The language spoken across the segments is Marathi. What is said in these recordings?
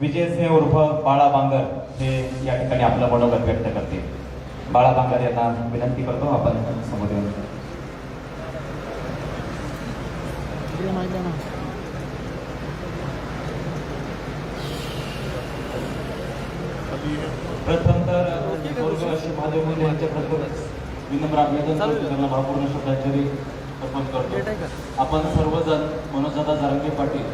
विजयसिंह उर्फ बाळा बांगर हे या ठिकाणी आपलं मनोगत व्यक्त करतील. बाळा बांगर यांना विनंती करतो आपण समोर येऊन प्रथम तर महादेव यांच्या प्रथम विनम्र अभिवादन करतो. त्यांना भावपूर्ण श्रद्धांजली अर्पण करतो. आपण सर्वजण मनोजदादा जारंगे पाटील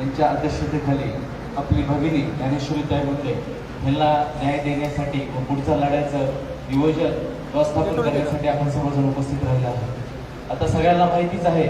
यांच्या अध्यक्षतेखाली आपली भगिनी ज्ञानेश्वरीताई मुंडे यांना न्याय देण्यासाठी व पुढच्या लढ्याचं नियोजन व्यवस्थापन करण्यासाठी आपण सर्वजण उपस्थित राहिले आहोत. आता सगळ्यांना माहितीच आहे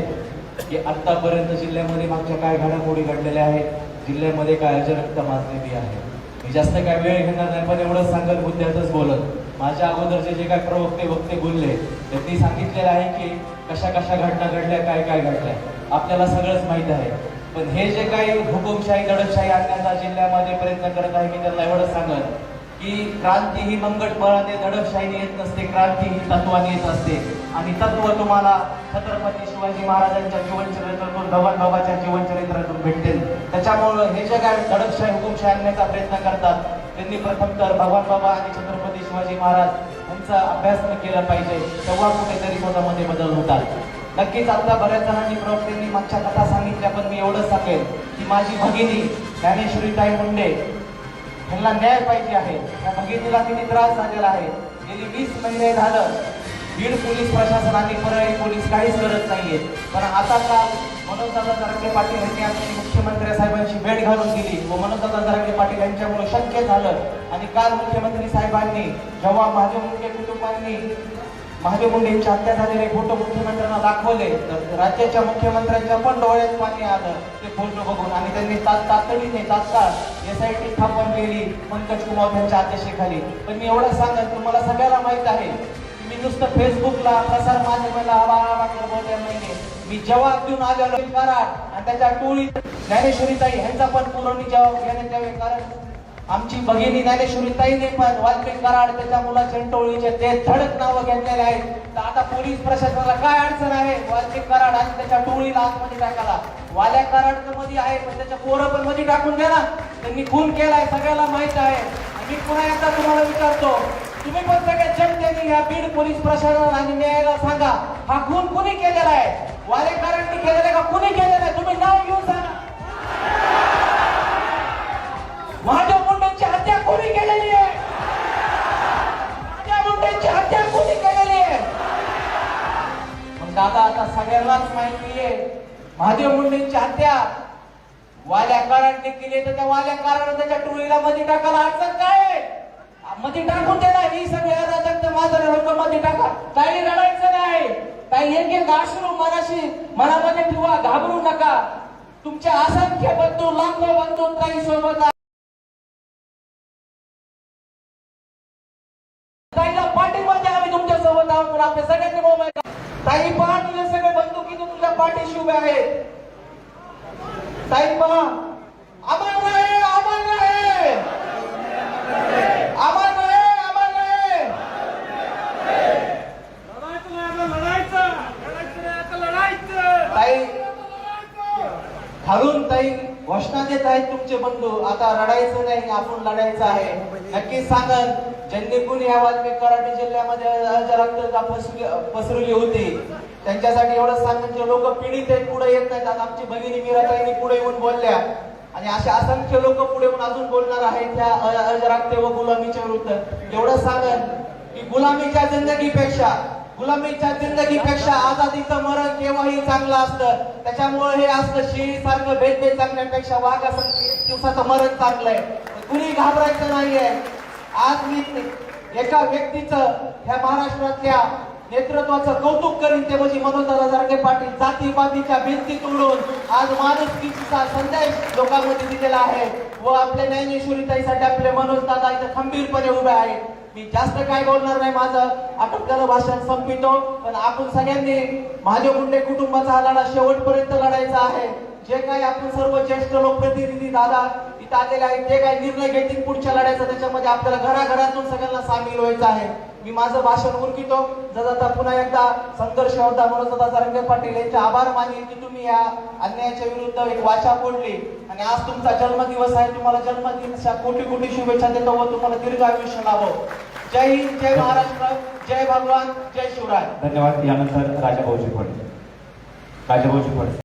की आतापर्यंत जिल्ह्यामध्ये मागच्या काय घडामोडी घडलेल्या आहेत. जिल्ह्यामध्ये काय अजरक्त माजलेली आहे. मी जास्त काय वेळ घेणार नाही पण एवढंच सांगत मुद्द्यातच बोलत. माझ्या अगोदरचे जे काय प्रवक्ते वक्ते बोलले त्यांनी सांगितलेलं आहे की कशा कशा घटना घडल्या काय काय घडल्या. आपल्याला सगळंच माहीत आहे. पण हे जे काही हुकुमशाही दडपशाही आणण्याचा जिल्ह्यामध्ये प्रयत्न करत आहे मी त्यांना एवढंच सांगत की क्रांती ही मंगटपणाने दडपशाहीने येत नसते क्रांती ही तत्वाने येत असते. आणि तत्व तुम्हाला छत्रपती शिवाजी महाराजांच्या जीवनचरित्रातून भगवान बाबाच्या जीवनचरित्रातून भेटते त्याच्यामुळं हे जे काय दडपशाही हुकुमशाही आणण्याचा प्रयत्न करतात त्यांनी प्रथम तर भगवान बाबा आणि छत्रपती शिवाजी महाराज यांचा अभ्यास केला पाहिजे तेव्हा कुठेतरी स्वतःमध्ये बदल होतात. नक्कीच आता बऱ्याच जणांनी प्रवक्त्यांनी मागच्या कथा सांगितल्या पण मी एवढंच सांगेन की माझी भगिनी ज्ञानेश्वरीताई मुंडे यांना न्याय पाहिजे आहे. त्या भगिनीला किती त्रास झालेला आहे. गेली वीस महिने झालं बीड पोलीस प्रशासन आणि परळी पोलीस काहीच करत नाहीये. पण आता काल मनोजदादा जरांगे पाटील यांनी आपली मुख्यमंत्री साहेबांची भेट घालून गेली व मनोजदादा जरांगे पाटील यांच्यामुळे शक्य झालं. आणि काल मुख्यमंत्री साहेबांनी जेव्हा माझ्या मुख्य कुटुंबांनी महादेव मुंडे यांची हत्या झालेले फोटो मुख्यमंत्र्यांना दाखवले. तर राज्याच्या मुख्यमंत्र्यांच्या पण डोळ्यात पाणी आलं. ते फोटो बघून आणि त्यांनी तातडीने तात्काळ एस आय टी स्थापन केली पंकज कुमार यांच्या अध्यक्षतेखाली. पण मी एवढं सांगत तुम्हाला सगळ्याला माहीत आहे की मी नुसतं फेसबुकला प्रसार माध्यमाला आवाज बोलले नाहीये मी जवाब देऊन आलेलो आहे. कराड आणि त्याच्या टोळी ज्ञानेश्वरीताई यांचा पण पुरवणी जवाब घेण्यात यावे. कारण आमची भगिनी ज्ञानेश्वरीताईने पण वाल्मिक कराड त्याच्या मुलाच्या टोळीचे ते धडक नावं घेतलेले आहेत. तर आता पोलीस प्रशासनाला काय अडचण आहे? वाल्मिक कराड आणि त्याच्या टोळीला आतमध्ये टाकायला. वाल्या कराड तर मध्ये आहे पण त्याच्या पोरं पण मध्ये टाकून द्या ना. त्यांनी खून केलाय सगळ्याला माहीत आहे. आणि मी पुन्हा एकदा तुम्हाला विचारतो तुम्ही पण सगळ्या जनतेने या बीड पोलीस प्रशासन आणि न्यायाला सांगा हा खून कुणी केलेला आहे? वालेकरांनी केलेला का कुणी केलेला आहे? तुम्ही नाव घेऊन सांगा. महादेव दादा आता सगळ्यांनाच माहिती आहे. महादेव मुंडेंची हत्या. वाल्या कारांनी केली तर त्या वाल्या कारानं त्याच्या टोळीला मध्ये टाकायला अडचण काय मध्ये टाकून दे ना ही सगळी अराजकता माझा लोक मध्ये टाका. काही रडायचं नाही. काही एक एक आश्रू मनाशी मनामध्ये ठेवा घाबरू नका. तुमच्या असंख्य बंधू लाखो बंधू काही सोबत पाठिंबा द्या आम्ही तुमच्यासोबत आहोत आपल्या ताई पहा तुझे सगळे बंधू किती तुझ्या पाठीशी उभे आहेत. ताई पहा. अमर रहे अमर रहे. अमर रहे अमर रहे. ताई खालून ताई घोषणा देत आहेत तुमचे बंधू. आता रडायचं नाही आपण लढायचं आहे. नक्कीच सांगत ज्यांनी या बातमी कराडी जिल्ह्यामध्ये पसरली होती. त्यांच्यासाठी एवढं सांगून जे लोक पीडित आहेत पुढे येत नाहीत. आता आमची भगिनी मीराताईंनी पुढे येऊन बोलल्या. आणि असे असंख्य लोक पुढे येऊन अजून बोलणार आहेत त्या अजराक्ते व गुलामीच्या विरुद्ध. एवढं सांगन की गुलामीच्या जिंदगीपेक्षा गुलामीच्या जिंदगीपेक्षा आझादीचं मरण केव्हाही चांगलं असतं. त्याच्यामुळे हे असतं शिळी सारखं भेदभेद चांगल्यापेक्षा वाघासारखं एक दिवसाचं मरण चांगलंय. कुणी घाबरायचं नाहीये. आज मी एका व्यक्तीचं ह्या महाराष्ट्रातल्या नेतृत्वाचं कौतुक करीन ते म्हणजे मनोजदादा जारगे पाटील. जातीपातीच्या भिंती तोडून आज माणुसकीचा संदेश लोकांमध्ये दिलेला आहे. व आपल्या ज्ञानेश्वरीताईसाठी आपले मनोजदादा इथं खंबीरपणे उभे आहेत. मी जास्त काय बोलणार नाही माझं. आपण भाषण संपितो पण आपण सगळ्यांनी महादेव मुंडे कुटुंबाचा हा लढा शेवटपर्यंत लढायचा आहे. जे काही आपण सर्व ज्येष्ठ लोकप्रतिनिधी दादा इथं आलेले आहेत जे काही निर्णय घेतील पुढच्या लढ्याचा त्याच्यामध्ये आपल्याला घराघरातून सगळ्यांना सामील व्हायचं आहे. मी माझं भाषण उरकितो. जर पुन्हा एकदा संघर्ष होता म्हणून दादा रंगे पाटील यांचे आभार मानेल की तुम्ही या अन्यायाच्या विरुद्ध एक वाचा फोडली. आणि आज तुमचा जन्मदिवस आहे. तुम्हाला जन्मदिवसा कोटी कोटी शुभेच्छा देतो व तुम्हाला दीर्घ आयुष्य लाभो. जय हिंद जय महाराष्ट्र जय भगवान जय शिवराय. धन्यवाद. यानंतर राजाभाऊजी फड राजाभाऊजी फड